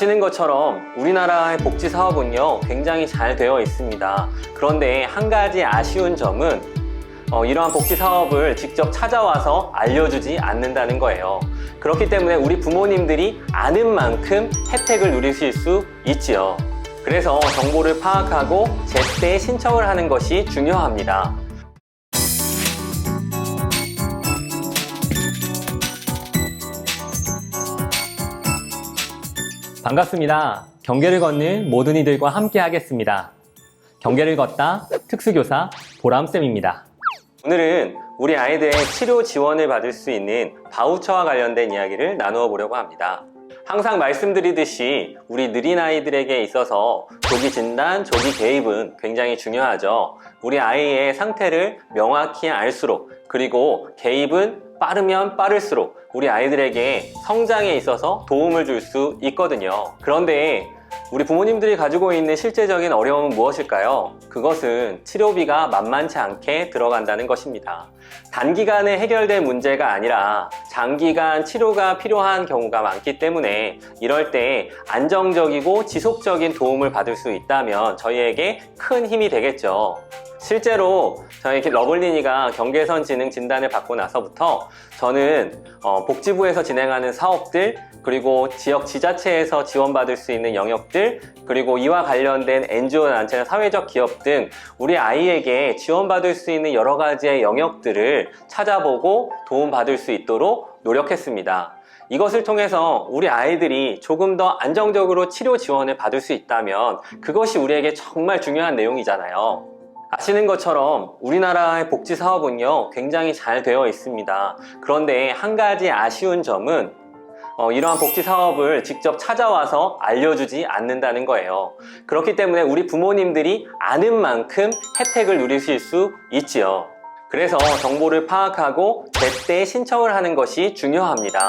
아시는 것처럼 우리나라의 복지 사업은요 굉장히 잘 되어 있습니다. 그런데 한 가지 아쉬운 점은 어, 이러한 복지 사업을 직접 찾아와서 알려주지 않는다는 거예요. 그렇기 때문에 우리 부모님들이 아는 만큼 혜택을 누리실 수 있지요. 그래서 정보를 파악하고 제때 신청을 하는 것이 중요합니다. 반갑습니다. 경계를 걷는 모든 이들과 함께 하겠습니다. 경계를 걷다 특수교사 보람쌤입니다. 오늘은 우리 아이들의 치료 지원을 받을 수 있는 바우처와 관련된 이야기를 나누어 보려고 합니다. 항상 말씀드리듯이 우리 느린 아이들에게 있어서 조기 진단, 조기 개입은 굉장히 중요하죠. 우리 아이의 상태를 명확히 알수록 그리고 개입은 빠르면 빠를수록 우리 아이들에게 성장에 있어서 도움을 줄 수 있거든요. 그런데 우리 부모님들이 가지고 있는 실제적인 어려움은 무엇일까요? 그것은 치료비가 만만치 않게 들어간다는 것입니다. 단기간에 해결될 문제가 아니라 장기간 치료가 필요한 경우가 많기 때문에 이럴 때 안정적이고 지속적인 도움을 받을 수 있다면 저희에게 큰 힘이 되겠죠. 실제로 저희 러블리니가 경계선 지능 진단을 받고 나서부터 저는 어, 복지부에서 진행하는 사업들 그리고 지역 지자체에서 지원받을 수 있는 영역들 그리고 이와 관련된 NGO 단체나 사회적 기업 등 우리 아이에게 지원받을 수 있는 여러 가지의 영역들을 찾아보고 도움받을 수 있도록 노력했습니다. 이것을 통해서 우리 아이들이 조금 더 안정적으로 치료 지원을 받을 수 있다면 그것이 우리에게 정말 중요한 내용이잖아요. 아시는 것처럼 우리나라의 복지 사업은요 굉장히 잘 되어 있습니다. 그런데 한 가지 아쉬운 점은 어, 이러한 복지 사업을 직접 찾아와서 알려주지 않는다는 거예요. 그렇기 때문에 우리 부모님들이 아는 만큼 혜택을 누리실 수 있지요. 그래서 정보를 파악하고 제때 신청을 하는 것이 중요합니다.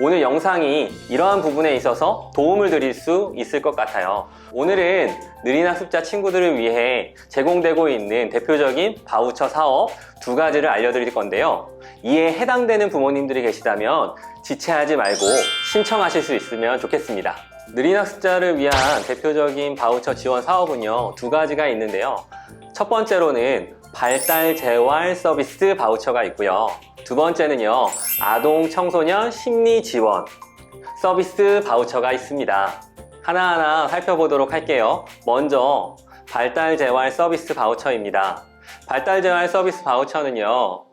오늘 영상이 이러한 부분에 있어서 도움을 드릴 수 있을 것 같아요. 오늘은 느린 학습자 친구들을 위해 제공되고 있는 대표적인 바우처 사업 두 가지를 알려드릴 건데요. 이에 해당되는 부모님들이 계시다면 지체하지 말고 신청하실 수 있으면 좋겠습니다. 느린 학습자를 위한 대표적인 바우처 지원 사업은요, 두 가지가 있는데요. 첫 번째로는 발달 재활 서비스 바우처가 있고요. 두 번째는요, 아동 청소년 심리 지원 서비스 바우처가 있습니다. 하나하나 살펴보도록 할게요. 먼저 발달 재활 서비스 바우처입니다. 발달 재활 서비스 바우처는요,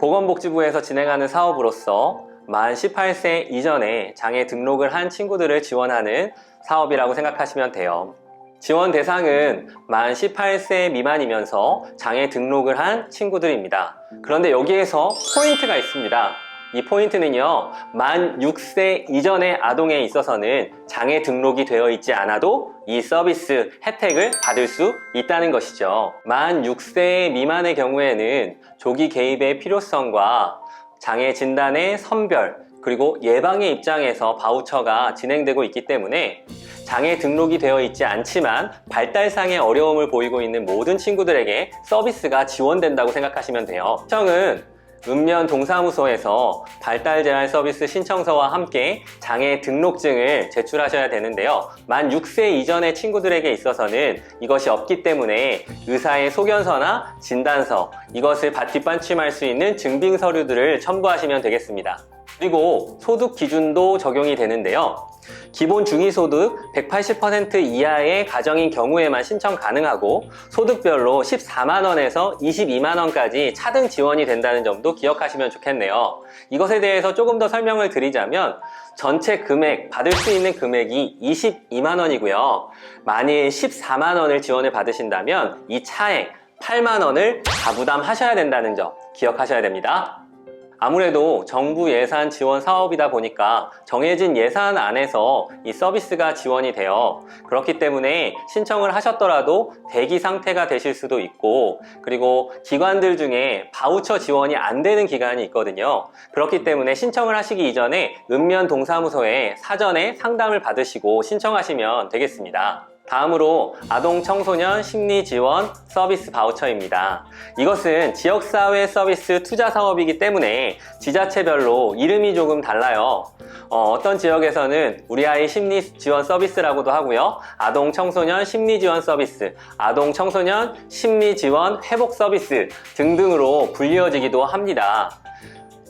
보건복지부에서 진행하는 사업으로서 만 18세 이전에 장애 등록을 한 친구들을 지원하는 사업이라고 생각하시면 돼요. 지원 대상은 만 18세 미만이면서 장애 등록을 한 친구들입니다. 그런데 여기에서 포인트가 있습니다. 이 포인트는요, 만 6세 이전의 아동에 있어서는 장애 등록이 되어 있지 않아도 이 서비스 혜택을 받을 수 있다는 것이죠. 만 6세 미만의 경우에는 조기 개입의 필요성과 장애 진단의 선별, 그리고 예방의 입장에서 바우처가 진행되고 있기 때문에 장애 등록이 되어 있지 않지만 발달상의 어려움을 보이고 있는 모든 친구들에게 서비스가 지원된다고 생각하시면 돼요. 신청은 읍면 동사무소에서 발달 재활 서비스 신청서와 함께 장애 등록증을 제출하셔야 되는데요. 만 6세 이전의 친구들에게 있어서는 이것이 없기 때문에 의사의 소견서나 진단서 이것을 뒷받침할 수 있는 증빙 서류들을 첨부하시면 되겠습니다. 그리고 소득 기준도 적용이 되는데요. 기본 중위소득 180% 이하의 가정인 경우에만 신청 가능하고 소득별로 14만원에서 22만원까지 차등 지원이 된다는 점도 기억하시면 좋겠네요. 이것에 대해서 조금 더 설명을 드리자면 전체 금액, 받을 수 있는 금액이 22만원이고요. 만일 14만원을 지원을 받으신다면 이 차액 8만원을 다 부담하셔야 된다는 점 기억하셔야 됩니다. 아무래도 정부 예산 지원 사업이다 보니까 정해진 예산 안에서 이 서비스가 지원이 돼요. 그렇기 때문에 신청을 하셨더라도 대기 상태가 되실 수도 있고 그리고 기관들 중에 바우처 지원이 안 되는 기관이 있거든요. 그렇기 때문에 신청을 하시기 이전에 읍면 동사무소에 사전에 상담을 받으시고 신청하시면 되겠습니다. 다음으로 아동 청소년 심리 지원 서비스 바우처입니다. 이것은 지역사회 서비스 투자 사업이기 때문에 지자체별로 이름이 조금 달라요. 어, 떤 지역에서는 우리 아이 심리 지원 서비스라고도 하고요. 아동 청소년 심리 지원 서비스, 아동 청소년 심리 지원 회복 서비스 등등으로 불리어지기도 합니다.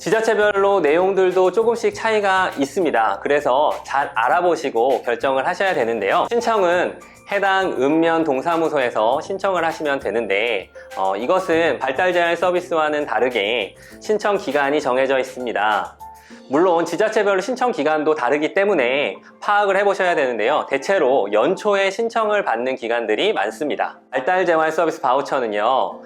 지자체별로 내용들도 조금씩 차이가 있습니다. 그래서 잘 알아보시고 결정을 하셔야 되는데요. 신청은 해당 읍면 동사무소에서 신청을 하시면 되는데 어, 이것은 발달 제한 서비스와는 다르게 신청 기간이 정해져 있습니다. 물론 지자체별로 신청 기간도 다르기 때문에 파악을 해보셔야 되는데요. 대체로 연초에 신청을 받는 기간들이 많습니다. 발달 재활 서비스 바우처는요.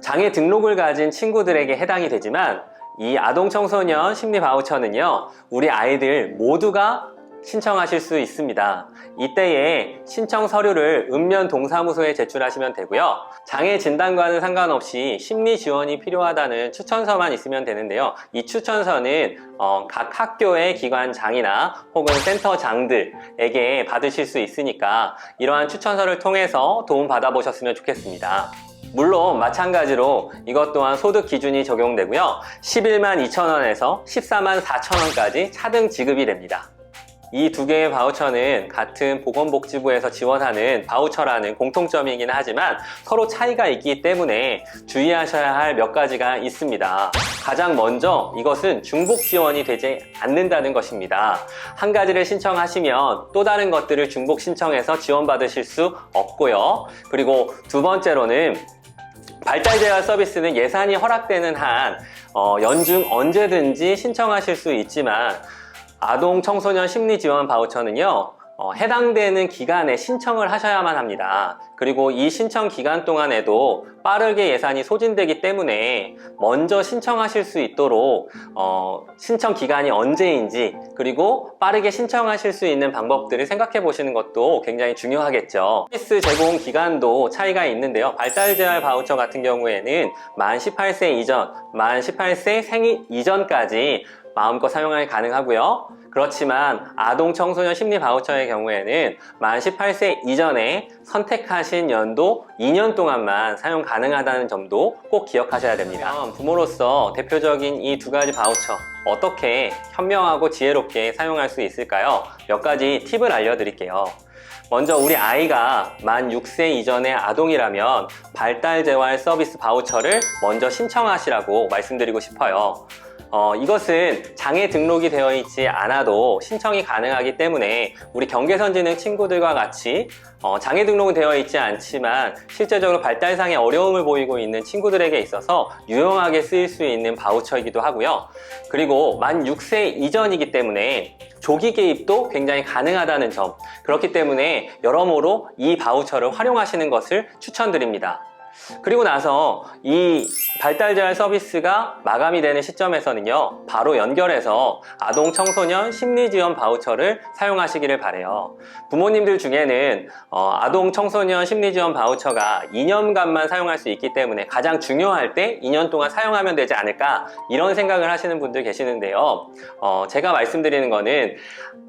장애 등록을 가진 친구들에게 해당이 되지만 이 아동 청소년 심리 바우처는요. 우리 아이들 모두가 신청하실 수 있습니다. 이때에 신청 서류를 읍면 동사무소에 제출하시면 되고요. 장애 진단과는 상관없이 심리 지원이 필요하다는 추천서만 있으면 되는데요. 이 추천서는 어, 각 학교의 기관장이나 혹은 센터장들에게 받으실 수 있으니까 이러한 추천서를 통해서 도움 받아보셨으면 좋겠습니다. 물론 마찬가지로 이것 또한 소득 기준이 적용되고요. 11만 2천원에서 14만 4천원까지 차등 지급이 됩니다. 이 두 개의 바우처는 같은 보건복지부에서 지원하는 바우처라는 공통점이긴 하지만 서로 차이가 있기 때문에 주의하셔야 할 몇 가지가 있습니다. 가장 먼저 이것은 중복 지원이 되지 않는다는 것입니다. 한 가지를 신청하시면 또 다른 것들을 중복 신청해서 지원받으실 수 없고요. 그리고 두 번째로는 발달 재활 서비스는 예산이 허락되는 한 어, 연중 언제든지 신청하실 수 있지만 아동 청소년 심리 지원 바우처는요. 어, 해당되는 기간에 신청을 하셔야만 합니다. 그리고 이 신청 기간 동안에도 빠르게 예산이 소진되기 때문에 먼저 신청하실 수 있도록 어, 신청 기간이 언제인지 그리고 빠르게 신청하실 수 있는 방법들을 생각해 보시는 것도 굉장히 중요하겠죠. 서비스 제공 기간도 차이가 있는데요. 발달 재활 바우처 같은 경우에는 만 18세 이전, 만 18세 생일 이전까지 마음껏 사용이 가능하고요. 그렇지만 아동 청소년 심리 바우처의 경우에는 만 18세 이전에 선택하신 연도 2년 동안만 사용 가능하다는 점도 꼭 기억하셔야 됩니다. 부모로서 대표적인 이 두 가지 바우처 어떻게 현명하고 지혜롭게 사용할 수 있을까요? 몇 가지 팁을 알려드릴게요. 먼저 우리 아이가 만 6세 이전의 아동이라면 발달 재활 서비스 바우처를 먼저 신청하시라고 말씀드리고 싶어요. 어, 이것은 장애 등록이 되어 있지 않아도 신청이 가능하기 때문에 우리 경계선 지능 친구들과 같이 어, 장애 등록은 되어 있지 않지만 실제적으로 발달상의 어려움을 보이고 있는 친구들에게 있어서 유용하게 쓰일 수 있는 바우처이기도 하고요. 그리고 만 6세 이전이기 때문에 조기 개입도 굉장히 가능하다는 점. 그렇기 때문에 여러모로 이 바우처를 활용하시는 것을 추천드립니다. 그리고 나서 이 발달 재활 서비스가 마감이 되는 시점에서는요, 바로 연결해서 아동 청소년 심리 지원 바우처를 사용하시기를 바래요. 부모님들 중에는 어, 아동 청소년 심리 지원 바우처가 2년간만 사용할 수 있기 때문에 가장 중요할 때 2년 동안 사용하면 되지 않을까 이런 생각을 하시는 분들 계시는데요. 어, 제가 말씀드리는 거는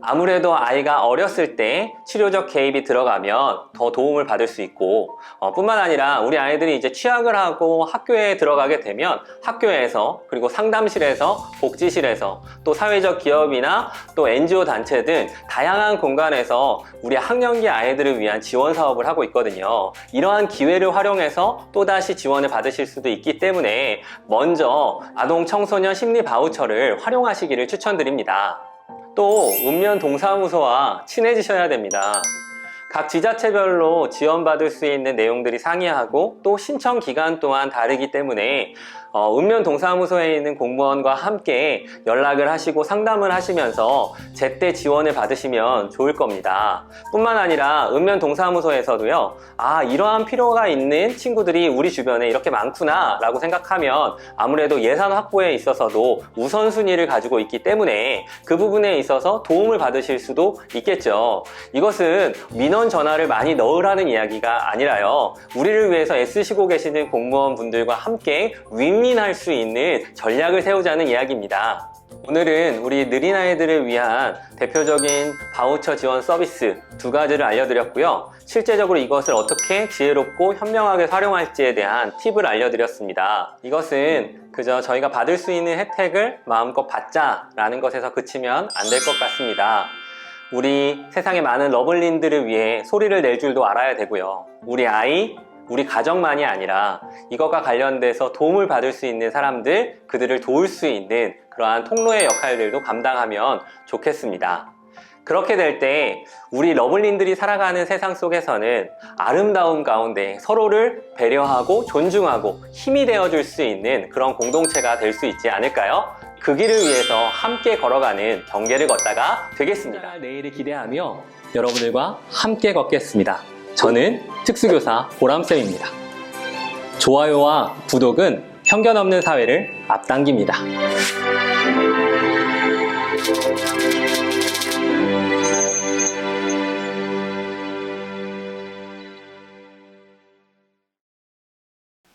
아무래도 아이가 어렸을 때 치료적 개입이 들어가면 더 도움을 받을 수 있고 어, 뿐만 아니라 우리 아이 들이 이제 취학을 하고 학교에 들어가게 되면 학교에서 그리고 상담실에서 복지실에서 또 사회적 기업이나 또 NGO 단체 등 다양한 공간에서 우리 학년기 아이들을 위한 지원 사업을 하고 있거든요. 이러한 기회를 활용해서 또다시 지원을 받으실 수도 있기 때문에 먼저 아동 청소년 심리 바우처를 활용하시기를 추천드립니다. 또 읍면 동사무소와 친해지셔야 됩니다. 각 지자체별로 지원받을 수 있는 내용들이 상이하고 또 신청 기간 또한 다르기 때문에 어, 읍면 동사무소에 있는 공무원과 함께 연락을 하시고 상담을 하시면서 제때 지원을 받으시면 좋을 겁니다. 뿐만 아니라 읍면 동사무소에서도요, 아, 이러한 필요가 있는 친구들이 우리 주변에 이렇게 많구나 라고 생각하면 아무래도 예산 확보에 있어서도 우선순위를 가지고 있기 때문에 그 부분에 있어서 도움을 받으실 수도 있겠죠. 이것은 민원 전화를 많이 넣으라는 이야기가 아니라요. 우리를 위해서 애쓰시고 계시는 공무원 분들과 함께 윈 윈할 수 있는 전략을 세우자는 이야기입니다. 오늘은 우리 느린 아이들을 위한 대표적인 바우처 지원 서비스 두 가지를 알려드렸고요. 실제적으로 이것을 어떻게 지혜롭고 현명하게 활용할지에 대한 팁을 알려드렸습니다. 이것은 그저 저희가 받을 수 있는 혜택을 마음껏 받자라는 것에서 그치면 안 될 것 같습니다. 우리 세상의 많은 러블린들을 위해 소리를 낼 줄도 알아야 되고요. 우리 아이, 우리 가정만이 아니라 이것과 관련돼서 도움을 받을 수 있는 사람들, 그들을 도울 수 있는 그러한 통로의 역할들도 감당하면 좋겠습니다. 그렇게 될 때 우리 러블린들이 살아가는 세상 속에서는 아름다운 가운데 서로를 배려하고 존중하고 힘이 되어줄 수 있는 그런 공동체가 될 수 있지 않을까요? 그 길을 위해서 함께 걸어가는 경계를 걷다가 되겠습니다. 내일을 기대하며 여러분들과 함께 걷겠습니다. 저는 특수교사 보람쌤입니다. 좋아요와 구독은 편견 없는 사회를 앞당깁니다.